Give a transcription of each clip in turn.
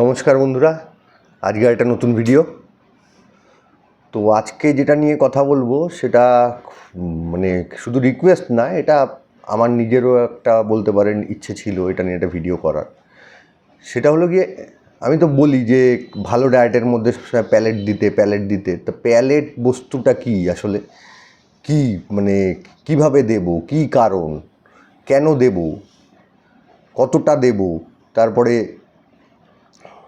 নমস্কার বন্ধুরা আজকে একটা নতুন ভিডিও তো আজকে যেটা নিয়ে কথা বলব, সেটা মানে শুধু রিকোয়েস্ট না, এটা আমার নিজেরও একটা বলতে পারেন ইচ্ছে ছিল এটা নিয়ে একটা ভিডিও করার। সেটা হলো গিয়ে, আমি তো বলি যে ভালো ডায়েটের মধ্যে সবসময় প্যালেট দিতে প্যালেট দিতে। তো প্যালেট বস্তুটা কি আসলে? কি মানে কীভাবে দেব? কি কারণ? কেন দেব? কতটা দেব? তারপরে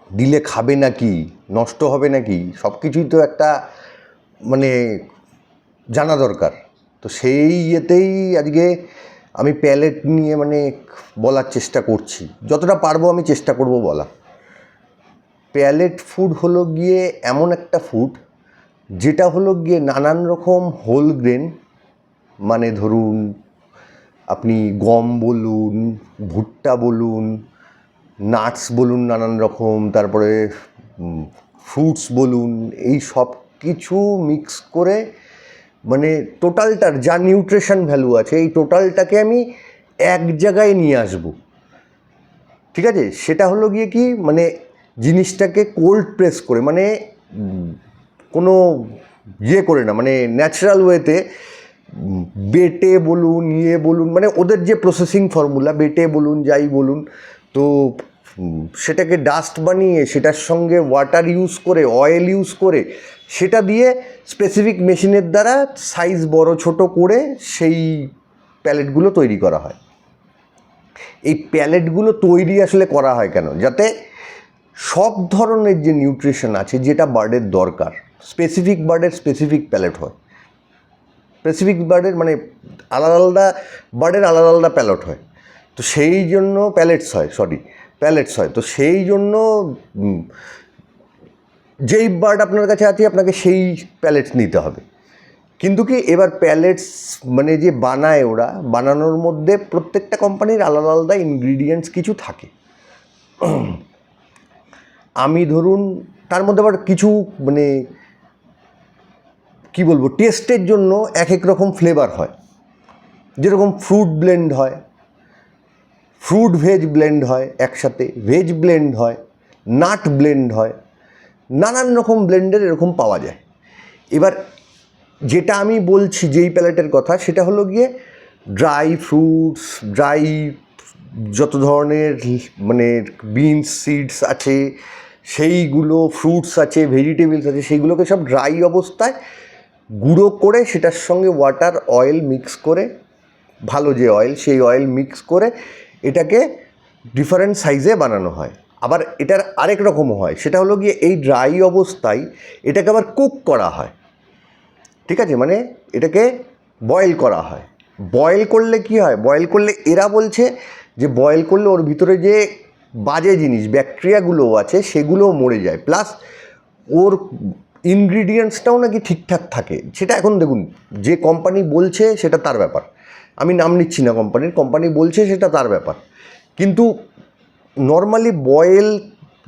দিলে খাবে নাকি, নষ্ট হবে নাকি সব কিছুই তো একটা মানে জানা দরকার। তো সেই ইয়েতেই আজকে আমি প্যালেট নিয়ে মানে বলার চেষ্টা করছি। যতটা পারব আমি চেষ্টা করব বলা প্যালেট ফুড হলো গিয়ে এমন একটা ফুড, যেটা হলো গিয়ে নানান রকম হোল গ্রেন মানে ধরুন আপনি গম বলুন, ভুট্টা বলুন নাটস বলুন নানান রকম, তারপরে ফ্রুটস বলুন, এই সব কিছু মিক্স করে মানে টোটালটার যা নিউট্রিশন ভ্যালু আছে, এই টোটালটাকে আমি এক জায়গায় নিয়ে আসব। ঠিক আছে? সেটা হলো গিয়ে কি মানে জিনিসটাকে কোল্ড প্রেস করে মানে কোনো ইয়ে করে না মানে ন্যাচারাল ওয়েতে বেটে বলুন ইয়ে বলুন মানে ওদের যে প্রসেসিং ফর্মুলা বেটে বলুন, যাই বলুন তো সেটাকে ডাস্ট বানিয়ে সেটার সঙ্গে ওয়াটার ইউজ করে অয়েল ইউজ করে, সেটা দিয়ে স্পেসিফিক মেশিনের দ্বারা সাইজ বড়, ছোট করে সেই প্যালেটগুলো তৈরি করা হয়। এই প্যালেটগুলো তৈরি আসলে করা হয় কেন? যাতে সব ধরনের যে নিউট্রিশন আছে, যেটা বার্ডের দরকার স্পেসিফিক বার্ডের স্পেসিফিক প্যালেট হয়। স্পেসিফিক বার্ডের মানে আলাদা আলাদা, বার্ডের আলাদা আলাদা প্যালেট হয়। তো সেই জন্য প্যালেটস হয় সরি প্যালেটস হয়। তো সেই জন্য যেই বার্ড আপনার কাছে আছে, আপনাকে সেই প্যালেটস নিতে হবে। কিন্তু কি, এবার প্যালেটস মানে যে বানায় ওরা, বানানোর মধ্যে প্রত্যেকটা কোম্পানির আলাদা আলাদা ইনগ্রিডিয়েন্টস কিছু থাকে। আমি ধরুন, তার মধ্যে আবার কিছু মানে কি বলব টেস্টের জন্য এক এক রকম ফ্লেভার হয়। যেরকম ফ্রুট ব্লেন্ড হয় ফ্রুট ভেজ ব্লেন্ড হয় একসাথে, ভেজ ব্লেন্ড হয়, নাট ব্লেন্ড হয়, নানান রকম ব্লেন্ডের এরকম পাওয়া যায়। এবার যেটা আমি বলছি যেই প্যালেটের কথা, সেটা হলো গিয়ে ড্রাই ফ্রুটস, ড্রাই যত ধরনের মানে বিনস, সিডস আছে, সেইগুলো ফ্রুটস আছে, ভেজিটেবলস আছে, সেইগুলোকে সব ড্রাই অবস্থায় গুঁড়ো করে সেটার সঙ্গে ওয়াটার অয়েল মিক্স করে, ভালো যে অয়েল, সেই অয়েল মিক্স করে এটাকে ডিফারেন্ট সাইজে বানানো হয়। আবার এটার আরেক রকমও হয়, সেটা হলো গিয়ে এই ড্রাই অবস্থায় এটাকে আবার কুক করা হয়। ঠিক আছে? মানে এটাকে বয়েল করা হয়। বয়েল করলে কি হয়? বয়েল করলে এরা বলছে যে বয়েল করলে ওর ভিতরে যে বাজে জিনিস ব্যাকটেরিয়াগুলো আছে, সেগুলোও মরে যায়। প্লাস ওর ইনগ্রিডিয়েন্টসটাও নাকি ঠিকঠাক থাকে। সেটা এখন দেখুন, যে কোম্পানি বলছে সেটা তার ব্যাপার। আমি নাম নিচ্ছি না কোম্পানির কোম্পানি বলছে সেটা তার ব্যাপার। কিন্তু নর্মালি বয়েল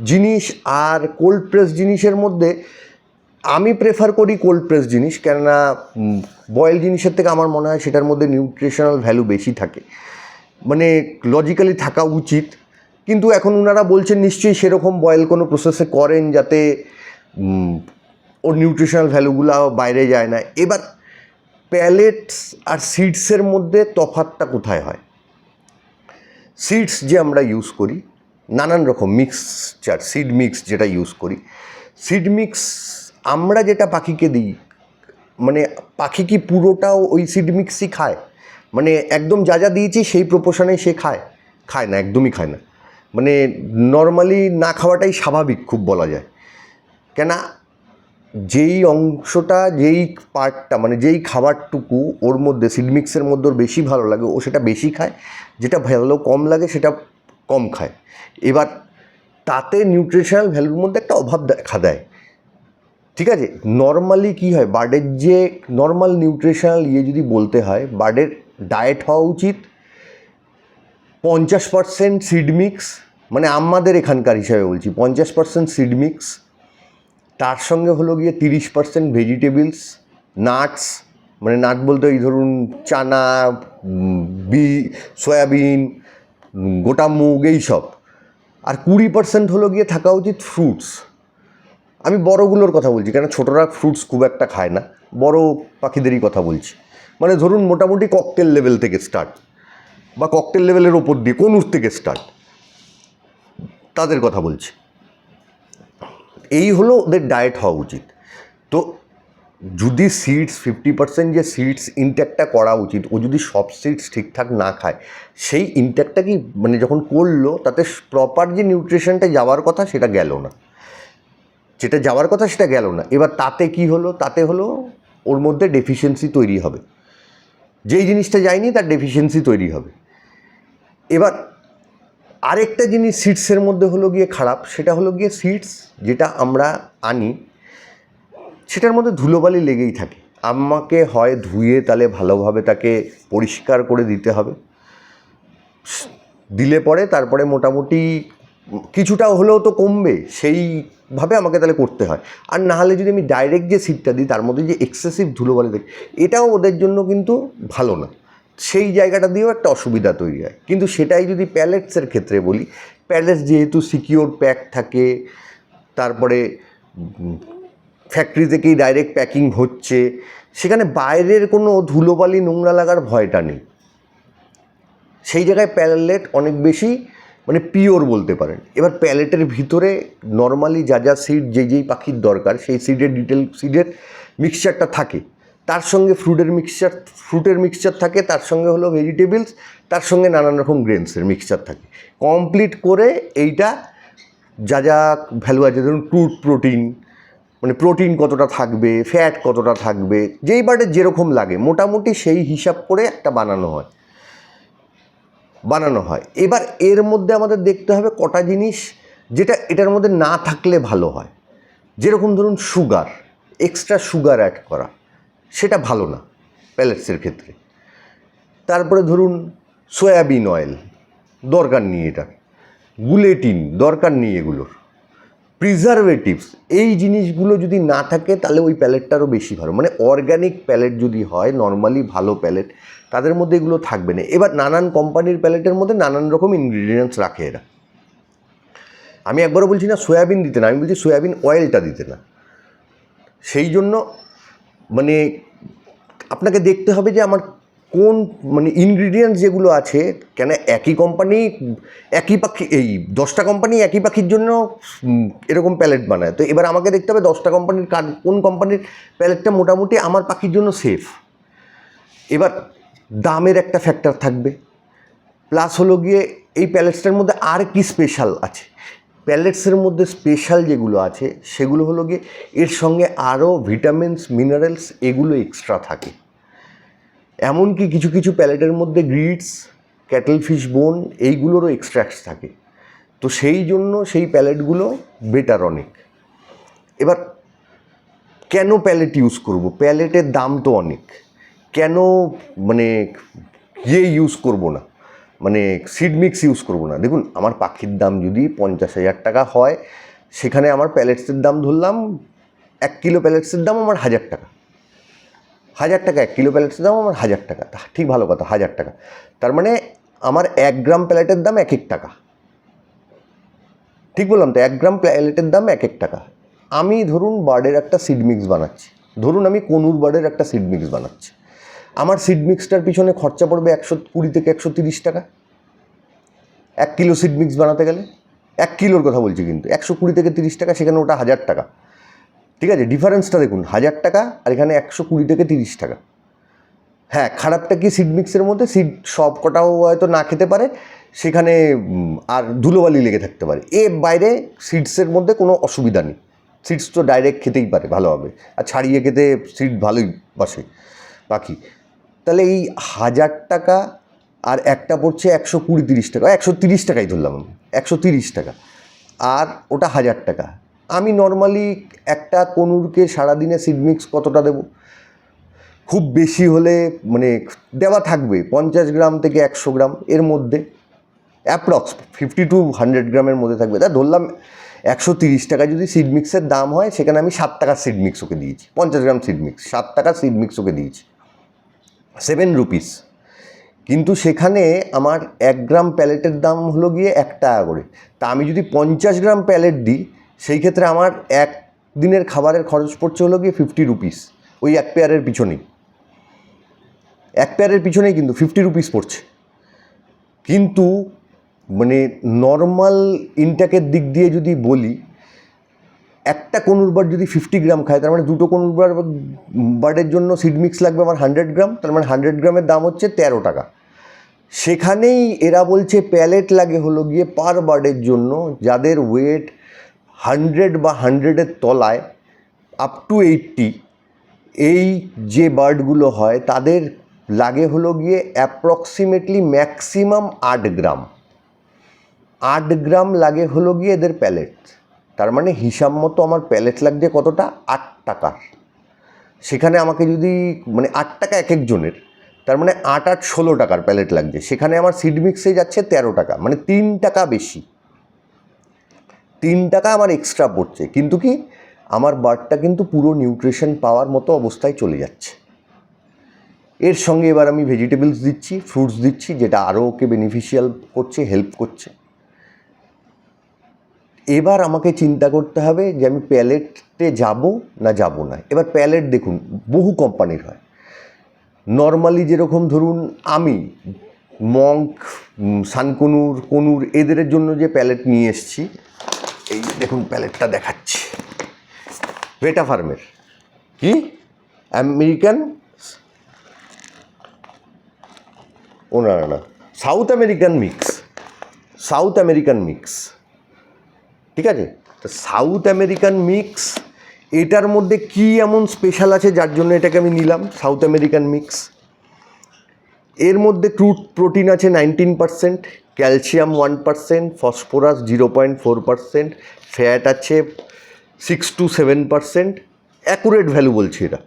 জিনিস আর কোল্ড প্রেস জিনিসের মধ্যে আমি প্রেফার করি কোল্ড প্রেস জিনিস, কেননা বয়েল জিনিসের থেকে আমার মনে হয় সেটার মধ্যে নিউট্রিশনাল ভ্যালু বেশি থাকে। মানে লজিক্যালি থাকা উচিত, কিন্তু এখন ওনারা বলছেন নিশ্চয়ই সেরকম বয়েল কোনো প্রসেসে করেন যাতে ওর নিউট্রিশনাল ভ্যালুগুলো বাইরে যায় না। এবার প্যালেটস আর সিডসের মধ্যে তফাতটা কোথায় হয়? সিডস যে আমরা ইউজ করি, নানান রকম মিক্সচার সিড মিক্স যেটা ইউজ করি সিড মিক্স আমরা যেটা পাখিকে দিই মানে পাখি কি পুরোটাও ওই সিড মিক্সই খায়? মানে একদম যা যা দিয়েছি সেই প্রপোশনে সে খায়? খায় না, একদমই খায় না। মানে নর্মালি না খাওয়াটাই স্বাভাবিক খুব বলা যায়। কেন যেই অংশটা, যেই পার্টটা মানে যেই খাবারটুকু ওর মধ্যে সিডমিক্সের মধ্যে ওর বেশি ভালো লাগে, ও সেটা বেশি খায়, যেটা ভালো কম লাগে সেটা কম খায়। এবার তাতে নিউট্রিশনাল ভ্যালুর মধ্যে একটা অভাব দেখা দেয়। ঠিক আছে? নর্মালি কি হয়, বার্ডের যে নর্মাল নিউট্রিশনাল ইয়ে যদি বলতে হয়, বার্ডের ডায়েট হওয়া উচিত পঞ্চাশ পার্সেন্ট সিড মিক্স মানে আমাদের এখানকার হিসাবে বলছি, পঞ্চাশ পার্সেন্ট সিড মিক্স তার সঙ্গে হলো গিয়ে তিরিশ পার্সেন্ট ভেজিটেবলস নাটস মানে নাট বলতে এই ধরুন চানা বি, সয়াবিন গোটা মুগ এই সব। আর কুড়ি পার্সেন্ট হলো গিয়ে থাকা উচিত ফ্রুটস আমি বড়গুলোর কথা বলছি, কেন ছোটরা ফ্রুটস খুব একটা খায় না, বড় পাখিদেরই কথা বলছি। মানে ধরুন মোটামুটি ককটেল লেভেল থেকে স্টার্ট বা ককটেল লেভেলের ওপর দিয়ে কোনুর থেকে স্টার্ট তাদের কথা বলছি। এই হলো ওদের ডায়েট হওয়া উচিত। তো যদি সিডস ফিফটি পার্সেন্ট যে সিডস ইনটেকটা করা উচিত, ও যদি সব সিডস ঠিকঠাক না খায়, সেই ইনটেকটা কি মানে যখন করল, তাতে প্রপার যে নিউট্রিশনটা যাওয়ার কথা সেটা গেল না। যেটা যাওয়ার কথা সেটা গেল না। এবার তাতে কি হলো? তাতে হলো ওর মধ্যে ডেফিসিয়েন্সি তৈরি হবে। যেই জিনিসটা যায়নি, তার ডেফিসিয়েন্সি তৈরি হবে। এবার আরেকটা জিনিস সিডসের মধ্যে হলো গিয়ে খারাপ, সেটা হলো গিয়ে সিডস যেটা আমরা আনি, সেটার মধ্যে ধুলোবালি লেগেই থাকে। আমাকে হয় ধুয়ে তাহলে ভালোভাবে তাকে পরিষ্কার করে দিতে হবে। দিলে পরে তারপরে মোটামুটি কিছুটা হলেও তো কমবে, সেইভাবে আমাকে তাহলে করতে হয়। আর না হলে যদি আমি ডাইরেক্ট যে সিটটা দিই, তার মধ্যে যে এক্সেসিভ ধুলোবালি দেখি এটাও ওদের জন্য কিন্তু ভালো না। সেই জায়গাটা দিয়েও একটা অসুবিধা তৈরি হয়। কিন্তু সেটাই যদি প্যালেটসের ক্ষেত্রে বলি প্যালেটস যেহেতু সিকিওর প্যাক থাকে, তারপরে ফ্যাক্টরি থেকেই ডাইরেক্ট প্যাকিং হচ্ছে, সেখানে বাইরের কোনো ধুলোবালি নোংরা লাগার ভয়টা নেই। সেই জায়গায় প্যালেট অনেক বেশি মানে পিওর বলতে পারেন। এবার প্যালেটের ভিতরে নর্মালি যা যা সিড যে যেই পাখির দরকার, সেই সিডের ডিটেল সিডের মিক্সচারটা থাকে। তার সঙ্গে ফ্রুটের মিক্সচার ফ্রুটের মিক্সচার থাকে, তার সঙ্গে হলো ভেজিটেবলস তার সঙ্গে নানান রকম গ্রেনসের মিক্সচার থাকে। কমপ্লিট করে এইটা যা যা ভ্যালু আছে, ধরুন ক্রুড প্রোটিন মানে প্রোটিন কতটা থাকবে ফ্যাট কতটা থাকবে, যেই বারে যেরকম লাগে, মোটামুটি সেই হিসাব করে একটা বানানো হয়। বানানো হয়। এবার এর মধ্যে আমাদের দেখতে হবে কটা জিনিস যেটা এটার মধ্যে না থাকলে ভালো হয়। যেরকম ধরুন সুগার এক্সট্রা সুগার অ্যাড করা। সেটা ভালো না প্যালেটসের ক্ষেত্রে। তারপরে ধরুন সয়াবিন অয়েল দরকার নেই এটার গুলেটিন দরকার নেই এগুলোর। প্রিজারভেটিভস এই জিনিসগুলো যদি না থাকে তাহলে ওই প্যালেটটারও বেশি ভালো। মানে অর্গ্যানিক প্যালেট যদি হয় নর্মালি ভালো প্যালেট তাদের মধ্যে এগুলো থাকবে না। এবার নানান কোম্পানির প্যালেটের মধ্যে নানান রকম ইনগ্রিডিয়েন্টস রাখে এরা। আমি একবারও বলছি না, সয়াবিন দিতে না, আমি বলছি সয়াবিন অয়েলটা দিতে না। সেই জন্য মানে আপনাকে দেখতে হবে যে আমার কোন মানে ইনগ্রিডিয়েন্টস যেগুলো আছে, কেন একই কোম্পানি একই পাখি, এই দশটা কোম্পানি একই পাখির জন্য এরকম প্যালেট বানায়। তো এবার আমাকে দেখতে হবে দশটা কোম্পানির কার, কোন কোম্পানির প্যালেটটা মোটামুটি আমার পাখির জন্য সেফ এবার দামের একটা ফ্যাক্টর থাকবে। প্লাস হলো গিয়ে এই প্যালেটসটার মধ্যে আর কি স্পেশাল আছে? প্যালেটসের মধ্যে স্পেশাল যেগুলো আছে, সেগুলো হলো গিয়ে এর সঙ্গে আরও ভিটামিনস মিনারেলস এগুলো এক্সট্রা থাকে। এমনকি কিছু কিছু প্যালেটের মধ্যে গ্রিডস ক্যাটেল ফিশ বোন এইগুলোরও এক্সট্র্যাক্টস থাকে। তো সেই জন্য সেই প্যালেটগুলো বেটার অনেক। এবার, কেন প্যালেট ইউজ করব? প্যালেটের দাম তো অনেক। কেন মানে ইয়ে ইউজ করব না? মানে সিড মিক্স ইউজ করব না। দেখুন, আমার পাখির দাম যদি পঞ্চাশ হাজার টাকা হয়, সেখানে আমার প্যালেটসের দাম ধরলাম, এক কিলো প্যালেটসের দাম আমার হাজার টাকা। হাজার টাকা, এক কিলো প্যালেটসের দাম আমার হাজার টাকা। ঠিক ভালো কথা, হাজার টাকা। তার মানে আমার এক গ্রাম প্যালেটের দাম এক এক টাকা। ঠিক বললাম তো, এক গ্রাম প্যালেটের দাম এক এক টাকা। আমি ধরুন বার্ডের একটা সিড মিক্স বানাচ্ছি। ধরুন আমি কনুর বার্ডের একটা সিড মিক্স বানাচ্ছি। আমার সিড মিক্সটার পিছনে খরচা পড়বে একশো কুড়ি থেকে একশো তিরিশ টাকা। এক কিলো সিড মিক্স বানাতে গেলে, এক কিলোর কথা বলছি কিন্তু, একশো কুড়ি থেকে তিরিশ টাকা, সেখানে ওটা হাজার টাকা। ঠিক আছে ডিফারেন্সটা দেখুন, হাজার টাকা আর এখানে একশো কুড়ি থেকে তিরিশ টাকা। হ্যাঁ খারাপটা কি সিড মিক্সের মধ্যে? সিড সব কটাও হয়তো না খেতে পারে, সেখানে আর ধুলোবালি লেগে থাকতে পারে। এ বাইরে সিডসের মধ্যে কোনো অসুবিধা নেই। সিডস তো ডাইরেক্ট খেতেই পারে, ভালোভাবে। আর ছাড়িয়ে খেতে সিড ভালোই বাসে। বাকি তাহলে এই হাজার টাকা আর একটা পড়ছে একশো কুড়ি তিরিশ টাকা, একশো তিরিশ টাকাই ধরলাম আমি, একশো তিরিশ টাকা। আর ওটা হাজার টাকা। আমি নর্মালি একটা কনুরকে সারাদিনে সিড মিক্স কতটা দেবো? খুব বেশি হলে মানে দেওয়া থাকবে, পঞ্চাশ গ্রাম থেকে একশো গ্রাম এর মধ্যে। অ্যাপ্রক্স ফিফটি টু হান্ড্রেড গ্রামের মধ্যে থাকবে। তা ধরলাম একশো তিরিশ টাকা যদি সিড মিক্সের দাম হয়, সেখানে আমি সাত টাকার সিড মিক্স ওকে দিয়েছি, পঞ্চাশ গ্রাম সিড মিক্স সাত টাকার সিড মিক্স ওকে দিয়েছি। Seven rupees. কিন্তু সেখানে আমার এক গ্রাম প্যালেটের দাম হলো গিয়ে এক টাকা করে। তা আমি যদি পঞ্চাশ গ্রাম প্যালেট দিই, সেই ক্ষেত্রে আমার এক দিনের খাবারের খরচ পড়ছে হলো গিয়ে ফিফটি রুপিস। ওই এক পেয়ারের পিছনেই এক পেয়ারের পিছনেই কিন্তু ফিফটি রুপিস পড়ছে। কিন্তু মানে নর্মাল ইনটেকের দিক দিয়ে যদি বলি একটা কনুর বার্ড যদি ফিফটি গ্রাম খায়, তার মানে দুটো কনুর বার বার্ডের জন্য সিড মিক্স লাগবে আমার হান্ড্রেড গ্রাম তার মানে হান্ড্রেড গ্রামের দাম হচ্ছে তেরো টাকা। সেখানেই এরা বলছে প্যালেট লাগে হলো গিয়ে পার বার্ডের জন্য, যাদের ওয়েট হান্ড্রেড বা হান্ড্রেডের তলায় আপ টু এইটটি এই যে বার্ডগুলো হয়, তাদের লাগে হলো গিয়ে অ্যাপ্রক্সিমেটলি ম্যাক্সিমাম আট গ্রাম আট গ্রাম লাগে হলো গিয়ে এদের প্যালেট তার মানে হিসাব মতো আমার প্যালেট লাগছে কতটা? আট টাকার। সেখানে আমাকে যদি মানে আট টাকা এক একজনের তার মানে আট আট ষোলো টাকার প্যালেট লাগছে। সেখানে আমার সিড মিক্সে যাচ্ছে তেরো টাকা মানে তিন টাকা বেশি। তিন টাকা আমার এক্সট্রা পড়ছে। কিন্তু কি, আমার বার্ডটা কিন্তু পুরো নিউট্রিশন পাওয়ার মতো অবস্থায় চলে যাচ্ছে। এর সঙ্গে এবার আমি ভেজিটেবলস দিচ্ছি ফ্রুটস দিচ্ছি, যেটা আরও ওকে বেনিফিশিয়াল করছে হেল্প করছে। এবার আমাকে চিন্তা করতে হবে যে আমি প্যালেটে যাব না যাব না। এবার প্যালেট দেখুন বহু কোম্পানির হয়। নর্মালি যেরকম ধরুন আমি মঙ্ক সানকনুর কনুর এদের জন্য যে প্যালেট নিয়ে এসেছি এই দেখুন প্যালেটটা দেখাচ্ছি। ভেটা ফার্মের। কি? আমেরিকান? ও না না না। South American mix. South American mix. ঠিক আছে? তো সাউথ আমেরিকান মিক্স এটার মধ্যে কি এমন স্পেশাল আছে যার জন্য এটাকে আমি নিলাম? সাউথ আমেরিকান মিক্স এর মধ্যে ক্রুড প্রোটিন আছে nineteen percent calcium one percent phosphorus zero point four percent fat আছে six two seven percent accurate value বলছি এটা।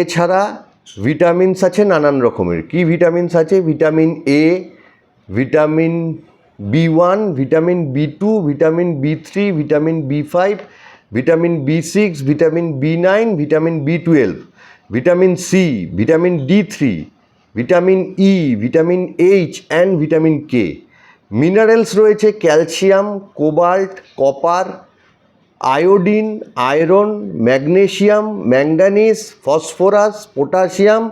এছাড়া ভিটামিনস আছে নানান রকমের। কি ভিটামিনস আছে? Vitamin A vitamin B one vitamin B two vitamin B three vitamin B five vitamin B six vitamin B nine vitamin B twelve vitamin C vitamin D three vitamin E vitamin H and vitamin K minerals রয়েছে calcium cobalt copper iodine iron magnesium manganese phosphorus potassium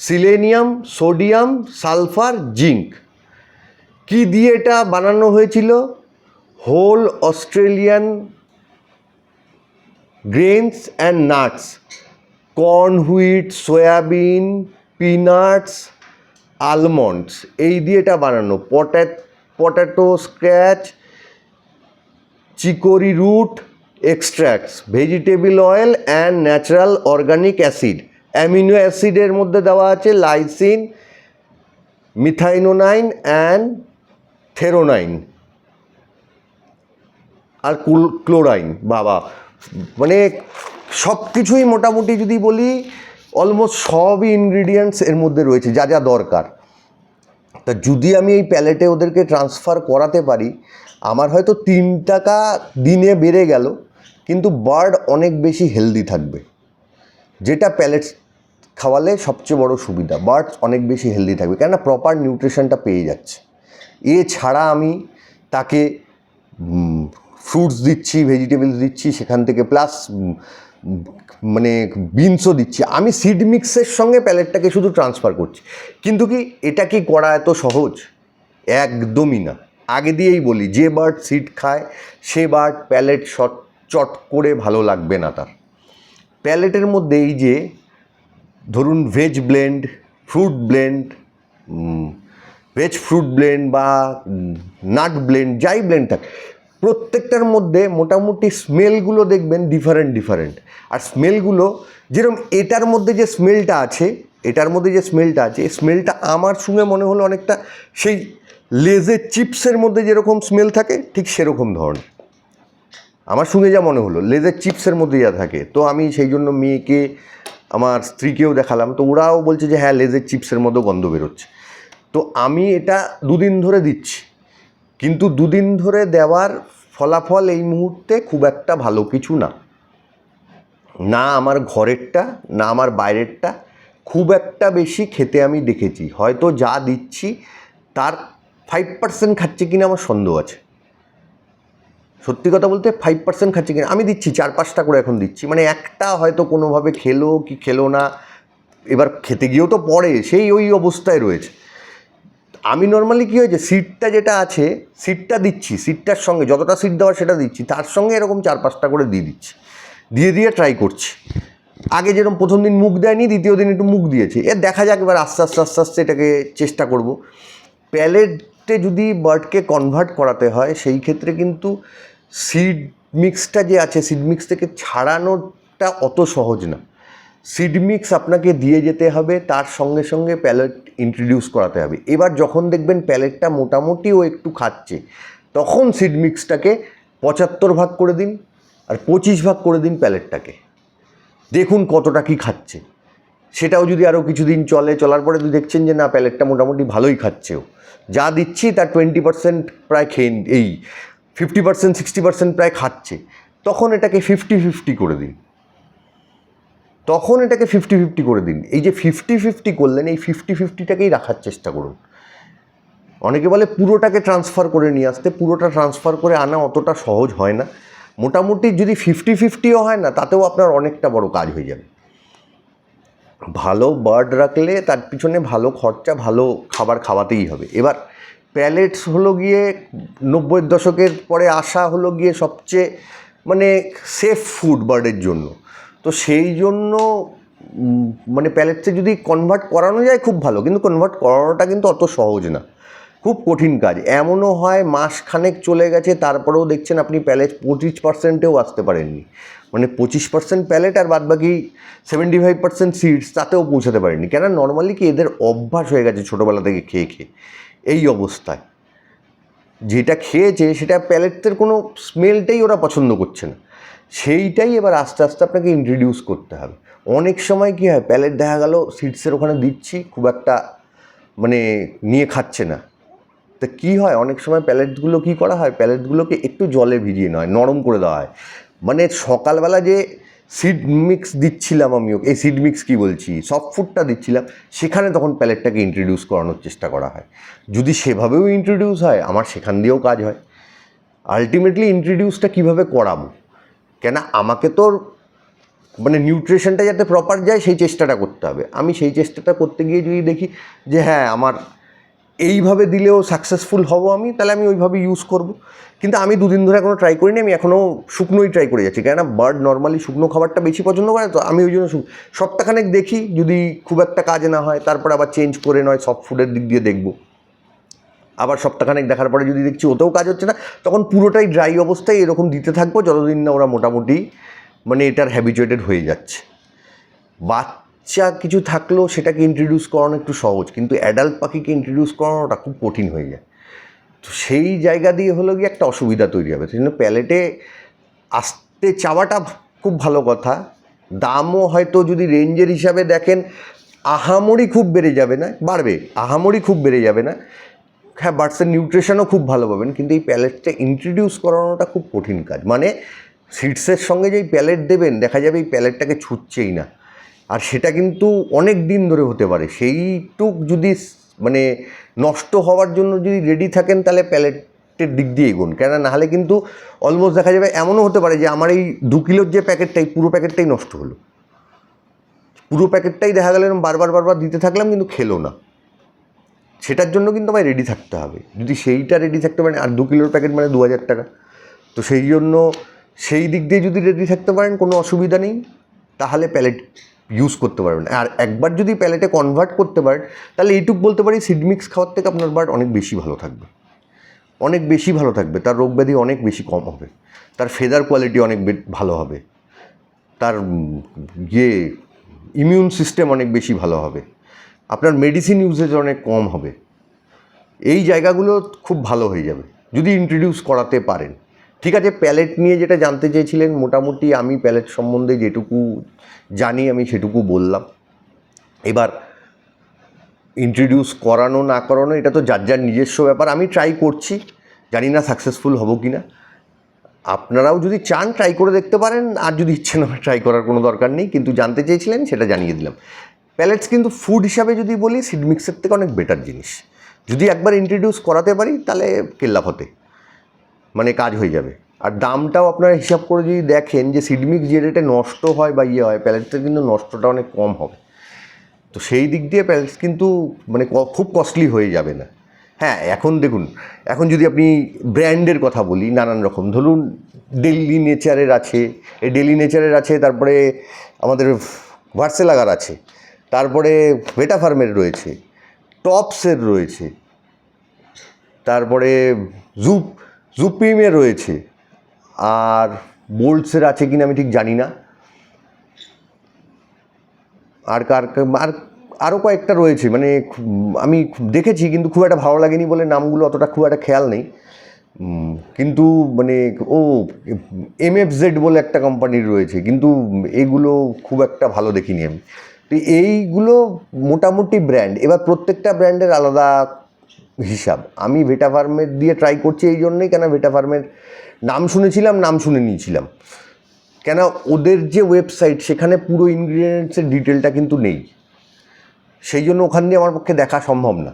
selenium sodium sulphur zinc কি দিয়ে এটা বানানো হয়েছিল? Whole Australian grains and nuts, corn wheat, soybean, peanuts, almonds, এই দিয়ে এটা বানানো। Potato potato scratch, chicory root extracts vegetable oil and natural organic acid. Amino অ্যাসিডের মধ্যে দেওয়া আছে লাইসিন, মিথাইনোনাইন অ্যান্ড থেরোনাইন আর কুল ক্লোরাইন, বাবা। মানে সব কিছুই মোটামুটি যদি বলি অলমোস্ট সবই ইনগ্রিডিয়েন্টস এর মধ্যে রয়েছে, যা যা দরকার। তা যদি আমি এই প্যালেটে ওদেরকে ট্রান্সফার করাতে পারি, আমার হয়তো তিন টাকা দিনে বেড়ে গেল, কিন্তু বার্ড অনেক বেশি হেলদি থাকবে। যেটা প্যালেট খাওয়ালে সবচেয়ে বড় সুবিধা বার্ডস অনেক বেশি হেলদি থাকবে, কেননা প্রপার নিউট্রিশনটা পেয়ে যাচ্ছে। এছাড়া আমি তাকে ফ্রুটস দিচ্ছি ভেজিটেবলস দিচ্ছি, সেখান থেকে প্লাস মানে বিনসও দিচ্ছি। আমি সিড মিক্সের সঙ্গে প্যালেটটাকে শুধু ট্রান্সফার করছি। কিন্তু কি এটা কি করা এত সহজ? একদমই না। আগে দিয়েই বলি, যে বার্ড সিড খায়, সে বার্ড প্যালেট শট চট করে ভালো লাগবে না তার। প্যালেটের মধ্যে এই যে, ধরুন veg blend fruit blend veg fruit blend বা নাট ব্লেন্ড যাই ব্লেন্ড থাক, প্রত্যেকটার মধ্যে মোটামুটি স্মেলগুলো দেখবেন ডিফারেন্ট ডিফারেন্ট আর স্মেলগুলো যেরকম এটার মধ্যে যে স্মেলটা আছে, এটার মধ্যে যে স্মেলটা আছে, এই স্মেলটা আমার শুনে মনে হলো অনেকটা সেই লেজের চিপসের মধ্যে যেরকম স্মেল থাকে, ঠিক সেরকম ধরনের। আমার শুনে যা মনে হলো লেজের চিপসের মধ্যে যা থাকে। তো আমি সেই জন্য মেয়েকে, আমার স্ত্রীকেও দেখালাম। তো ওরাও বলছে যে হ্যাঁ লেজের চিপসের মতো গন্ধ বেরোচ্ছে। তো আমি এটা দুদিন ধরে দিচ্ছি। কিন্তু দুদিন ধরে দেওয়ার ফলাফল এই মুহূর্তে খুব একটা ভালো কিছু না। না আমার ঘরেরটা, না আমার বাইরেরটা খুব একটা বেশি খেতে আমি দেখেছি। হয়তো যা দিচ্ছি তার ফাইভ পার্সেন্ট খাচ্ছে কিনা আমার সন্দেহ আছে। সত্যি কথা বলতে ফাইভ পার্সেন্ট খাচ্ছে কিনা আমি দিচ্ছি, চার পাঁচটা করে এখন দিচ্ছি। মানে একটা হয়তো কোনোভাবে খেলো কি খেলো না, এবার খেতে গিয়েও তো পড়ে, সেই ওই অবস্থায় রয়েছে। আমি নর্মালি কী হয়েছে সিটটা যেটা আছে সিটটা দিচ্ছি সিটটার সঙ্গে যতটা সিট দেওয়ার সেটা দিচ্ছি, তার সঙ্গে এরকম চার পাঁচটা করে দিয়ে দিচ্ছি। দিয়ে দিয়ে ট্রাই করছি। আগে যেরকম প্রথম দিন মুখ দেয়নি, দ্বিতীয় দিন একটু মুখ দিয়েছে। এর দেখা যাক এবার আস্তে আস্তে আস্তে আস্তে এটাকে চেষ্টা করব। প্যালেটে যদি বার্ডকে কনভার্ট করাতে হয়, সেই ক্ষেত্রে কিন্তু সিড মিক্সটা যে আছে সিড মিক্স থেকে ছাড়ানোটা অত সহজ না। সিড মিক্স আপনাকে দিয়ে যেতে হবে, তার সঙ্গে সঙ্গে প্যালেট ইন্ট্রোডিউস করাতে হবে। এবার যখন দেখবেন প্যালেটটা মোটামুটি ও একটু খাচ্ছে, তখন সিড মিক্সটাকে পঁচাত্তর ভাগ করে দিন আর পঁচিশ ভাগ করে দিন প্যালেটটাকে। দেখুন কতটা কি খাচ্ছে। সেটাও যদি আরও কিছুদিন চলে, চলার পরে যদি দেখছেন যে না, প্যালেটটা মোটামুটি ভালোই খাচ্ছে ও। যা দিচ্ছি তার টোয়েন্টি পার্সেন্ট প্রায় খেয়ে এই ফিফটি পার্সেন্ট সিক্সটি পার্সেন্ট প্রায় খাচ্ছে। তখন এটাকে ফিফটি ফিফটি করে দিন। তখন এটাকে ফিফটি ফিফটি করে দিন। এই যে ফিফটি ফিফটি করলেন, এই ফিফটি ফিফটিটাকেই রাখার চেষ্টা করুন। অনেকে বলে পুরোটাকে ট্রান্সফার করে নিয়ে আসতে, পুরোটা ট্রান্সফার করে আনা অতটা সহজ হয় না। মোটামুটি যদি ফিফটি ফিফটিও হয় না, তাতেও আপনার অনেকটা বড় কাজ হয়ে যাবে। ভালো বার্ড রাখলে তার পিছনে ভালো খরচা, ভালো খাবার খাওয়াতেই হবে। এবার প্যালেটস হলো গিয়ে নব্বইয়ের দশকের পরে আসা হলো গিয়ে সবচেয়ে মানে সেফ ফুড বার্ডের জন্য। তো সেই জন্য মানে প্যালেটসে যদি কনভার্ট করানো যায় খুব ভালো, কিন্তু কনভার্ট করানোটা কিন্তু অত সহজ না। খুব কঠিন কাজ। এমনও হয় মাসখানেক চলে গেছে, তারপরেও দেখছেন আপনি প্যালেট পঁচিশ পার্সেন্টেও আসতে পারেননি। মানে পঁচিশ পার্সেন্ট প্যালেট আর বাদ বাকি সেভেন্টি ফাইভ পার্সেন্ট সিডস তাতেও পৌঁছাতে পারেননি। কেন নর্মালি কি এদের অভ্যাস হয়ে গেছে ছোটোবেলা থেকে খেয়ে খেয়ে। এই অবস্থায়। যেটা খেয়েছে সেটা প্যালেটের কোনো স্মেলটাই ওরা পছন্দ করছে না। সেইটাই এবার আস্তে আস্তে আপনাকে ইন্ট্রোডিউস করতে হবে। অনেক সময় কী হয় প্যালেট দেখা গেল সিটসের ওখানে দিচ্ছি, খুব একটা মানে নিয়ে খাচ্ছে না। তা কী হয়, অনেক সময় প্যালেটগুলো কী করা হয় প্যালেটগুলোকে একটু জলে ভিজিয়ে হয়, নরম করে দেওয়া হয়। মানে সকালবেলা যে সিড মিক্স দিচ্ছিলাম আমি ওকে, এই সিড মিক্স কী বলছি সফট ফুডটা দিচ্ছিলাম, সেখানে তখন প্যালেটটাকে ইন্ট্রোডিউস করানোর চেষ্টা করা হয়। যদি সেভাবেও ইন্ট্রোডিউস হয়, আমার সেখান দিয়েও কাজ হয়। আলটিমেটলি ইন্ট্রোডিউসটা কীভাবে করাবো? কেন আমাকে তোর মানে নিউট্রিশনটা যাতে প্রপার যায়, সেই চেষ্টাটা করতে হবে। আমি সেই চেষ্টাটা করতে গিয়ে যদি দেখি যে হ্যাঁ আমার এইভাবে দিলেও সাকসেসফুল হব আমি, তাহলে আমি ওইভাবে ইউজ করব। কিন্তু আমি দুদিন ধরে এখনও ট্রাই করিনি, আমি এখনও শুকনোই ট্রাই করে যাচ্ছি। কেননা বার্ড নর্মালি শুকনো খাবারটা বেশি পছন্দ করে, তো আমি ওই জন্য সপ্তাহখানেক দেখি, যদি খুব একটা কাজ না হয়, তারপর আবার চেঞ্জ করে নয় সফট ফুডের দিক দিয়ে দেখব। আবার সপ্তাহখানেক দেখার পরে যদি দেখছি ওতেও কাজ হচ্ছে না, তখন পুরোটাই ড্রাই অবস্থায় এরকম দিতে থাকব যতদিন না ওরা মোটামুটি মানে এটার হ্যাবিচুয়েটেড হয়ে যাচ্ছে। বাচ্চা কিছু থাকলেও সেটাকে ইন্ট্রোডিউস করানো একটু সহজ, কিন্তু অ্যাডাল্ট পাখিকে ইন্ট্রোডিউস করানোটা খুব কঠিন হয়ে যায়। তো সেই জায়গা দিয়ে হলো গিয়ে একটা অসুবিধা তৈরি হবে। সেই জন্য প্যালেটে আসতে চাওয়াটা খুব ভালো কথা। দামও হয়তো যদি রেঞ্জের হিসাবে দেখেন, আহামরি খুব বেড়ে যাবে না, বাড়বে, আহামরি খুব বেড়ে যাবে না। হ্যাঁ বার্ডসের নিউট্রিশনও খুব ভালো পাবেন, কিন্তু এই প্যালেটটা ইন্ট্রোডিউস করানোটা খুব কঠিন কাজ। মানে সিডসের সঙ্গে যেই প্যালেট দেবেন, দেখা যাবে এই প্যালেটটাকে ছুটছেই না। আর সেটা কিন্তু অনেক দিন ধরে হতে পারে। সেইটুক যদি মানে নষ্ট হওয়ার জন্য যদি রেডি থাকেন, তাহলে প্যালেটের দিক দিয়ে এগোন। কেন নাহলে কিন্তু অলমোস্ট দেখা যাবে এমনও হতে পারে যে, আমার এই দু কিলোর যে প্যাকেটটাই, পুরো প্যাকেটটাই নষ্ট হলো। পুরো প্যাকেটটাই দেখা গেল বারবার বারবার দিতে থাকলাম, কিন্তু খেলো না। সেটার জন্য কিন্তু আমায় রেডি থাকতে হবে। যদি সেইটা রেডি থাকতে পারেন, আর দু কিলোর প্যাকেট মানে দু হাজার টাকা। তো সেই জন্য সেই দিক দিয়ে যদি রেডি থাকতে পারেন, কোনো অসুবিধা নেই। তাহলে প্যালেট ইউজ করতে পারবেন। আর একবার যদি প্যালেটে কনভার্ট করতে পারেন, তাহলে এইটুক বলতে পারি সিড মিক্স খাওয়ার থেকে আপনার বার্ড অনেক বেশি ভালো থাকবে। অনেক বেশি ভালো থাকবে। তার রোগ ব্যাধি অনেক বেশি কম হবে। তার ফেদার কোয়ালিটি অনেক ভালো হবে। তার ইয়ে ইমিউন সিস্টেম অনেক বেশি ভালো হবে। আপনার মেডিসিন ইউজেজ অনেক কম হবে। এই জায়গাগুলো খুব ভালো হয়ে যাবে, যদি ইন্ট্রোডিউস করাতে পারেন। ঠিক আছে প্যালেট নিয়ে যেটা জানতে চেয়েছিলেন, মোটামুটি আমি প্যালেট সম্বন্ধে যেটুকু জানি, আমি সেটুকু বললাম। এবার ইন্ট্রোডিউস করানো না করানো, এটা তো যার যার নিজস্ব ব্যাপার, আমি ট্রাই করছি। জানি না সাকসেসফুল হব কি না আপনারাও যদি চান ট্রাই করে দেখতে পারেন, আর যদি ইচ্ছে না ট্রাই করার কোনো দরকার নেই, কিন্তু জানতে চেয়েছিলেন, সেটা জানিয়ে দিলাম। প্যালেটস কিন্তু ফুড হিসাবে যদি বলি সিড মিক্সের থেকে অনেক বেটার জিনিস। যদি একবার ইন্ট্রোডিউস করাতে পারি, তাহলে কেল্লা হতে। মানে কাজ হয়ে যাবে। আর দামটাও আপনারা হিসাব করে যদি দেখেন যে সিডমিক্স যে রেটে নষ্ট হয় বা ইয়ে হয় প্যালেটসের কিন্তু নষ্টটা অনেক কম হবে। তো সেই দিক দিয়ে প্যালেটস কিন্তু মানে খুব কস্টলি হয়ে যাবে না। হ্যাঁ এখন দেখুন, এখন যদি আপনি ব্র্যান্ডের কথা বলি, নানান রকম। ধরুন ডেলি নেচারের আছে। এই ডেলি নেচারের আছে, তারপরে আমাদের ভার্সেলাগার আছে। তারপরে ভেটা ফার্মের রয়েছে, টপসের রয়েছে, তারপরে জুপ জুপিমের রয়েছে, আর বোল্টসের আছে কিনা আমি ঠিক জানি না। আর কার, আর আরও কয়েকটা রয়েছে মানে আমি দেখেছি কিন্তু খুব একটা ভালো লাগেনি বলে নামগুলো অতটা খুব একটা খেয়াল নেই। কিন্তু মানে ও এম এফ জেড বলে একটা কোম্পানির রয়েছে, কিন্তু এগুলো খুব একটা ভালো দেখিনি আমি। তো এইগুলো মোটামুটি ব্র্যান্ড এবার প্রত্যেকটা ব্র্যান্ডের আলাদা হিসাব। আমি ভেটা ফার্মের দিয়ে ট্রাই করছি এই জন্যই, কেন ভেটা ফার্মের নাম শুনেছিলাম, নাম শুনে নিয়েছিলাম। কেন ওদের যে ওয়েবসাইট সেখানে পুরো ইনগ্রিডিয়েন্টসের ডিটেলটা কিন্তু নেই। সেই জন্য ওখান দিয়ে আমার পক্ষে দেখা সম্ভব না।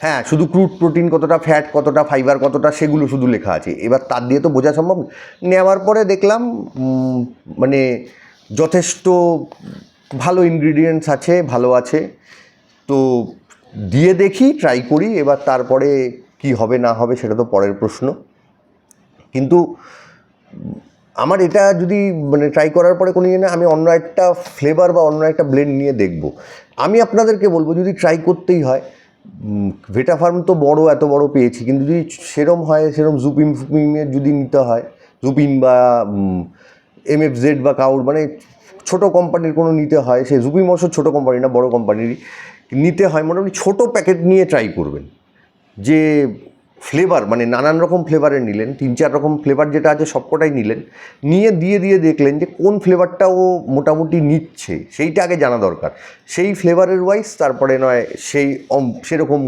হ্যাঁ শুধু ক্রুড প্রোটিন কতটা ফ্যাট কতটা ফাইবার কতটা সেগুলো শুধু লেখা আছে। এবার তার দিয়ে তো বোঝা সম্ভব নেওয়ার পরে দেখলাম মানে যথেষ্ট ভালো ইনগ্রিডিয়েন্টস আছে, ভালো আছে। তো দিয়ে দেখি ট্রাই করি, এবার তারপরে কি হবে, না হবে, সেটা তো পরের প্রশ্ন। কিন্তু আমার এটা যদি মানে ট্রাই করার পরে কোনো ইয়ে না, আমি অন্য একটা ফ্লেভার বা অন্য একটা ব্লেন্ড নিয়ে দেখব। আমি আপনাদেরকে বলব, যদি ট্রাই করতেই হয় ভেটা ফার্ম তো বড়, এত বড় পেয়েছি, কিন্তু যদি সেরম হয়, সেরম জুপিম ফুপিমের যদি নিতে হয় জুপিন বা এম এফ জেড বা কাউর মানে ছোট কোম্পানির কোনো নিতে হয় সে জুপিম অবশ্য ছোটো কোম্পানি না, বড় কোম্পানিরই নিতে হয়, মোটামুটি ছোটো প্যাকেট নিয়ে ট্রাই করবেন। যে ফ্লেভার মানে নানান রকম ফ্লেভারের নিলেন, তিন চার রকম ফ্লেভার যেটা আছে সবকটাই নিলেন, নিয়ে দিয়ে দিয়ে দেখলেন যে কোন ফ্লেভারটা ও মোটামুটি নিচ্ছে, সেইটা আগে জানা দরকার। সেই ফ্লেভারের ওয়াইজ তারপরে নয়, সেই সেরকম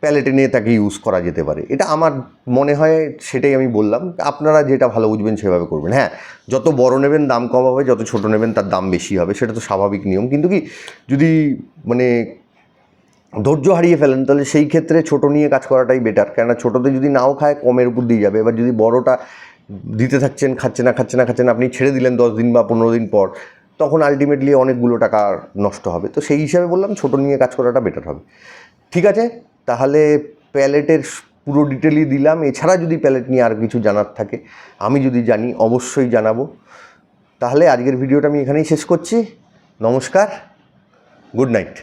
প্যালেটে নিয়ে তাকে ইউজ করা যেতে পারে। এটা আমার মনে হয় সেটাই আমি বললাম। আপনারা যেটা ভালো বুঝবেন সেভাবে করবেন। হ্যাঁ যত বড় নেবেন, দাম কম হবে, যত ছোট নেবেন, তার দাম বেশি হবে। সেটা তো স্বাভাবিক নিয়ম। কিন্তু কি, যদি মানে ধৈর্য হারিয়ে ফেলেন, তাহলে সেই ক্ষেত্রে ছোট নিয়ে কাজ করাটাই বেটার কেননা ছোটোতে যদি নাও খায়, কমের উপর দিয়ে যাবে। এবার যদি বড়টা দিতে থাকছেন, খাচ্ছে না খাচ্ছে না খাচ্ছে না, আপনি ছেড়ে দিলেন দশ দিন বা পনেরো দিন পর, তখন আলটিমেটলি অনেকগুলো টাকা নষ্ট হবে। তো সেই হিসাবে বললাম, ছোট নিয়ে কাজ করাটা বেটার হবে। ঠিক আছে? তাহলে প্যালেটের পুরো ডিটেলই দিলাম। এছাড়া যদি প্যালেট নিয়ে আর কিছু জানার থাকে, আমি যদি জানি, অবশ্যই জানাব। তাহলে আজকের ভিডিওটা আমি এখানেই শেষ করছি। নমস্কার, গুড নাইট।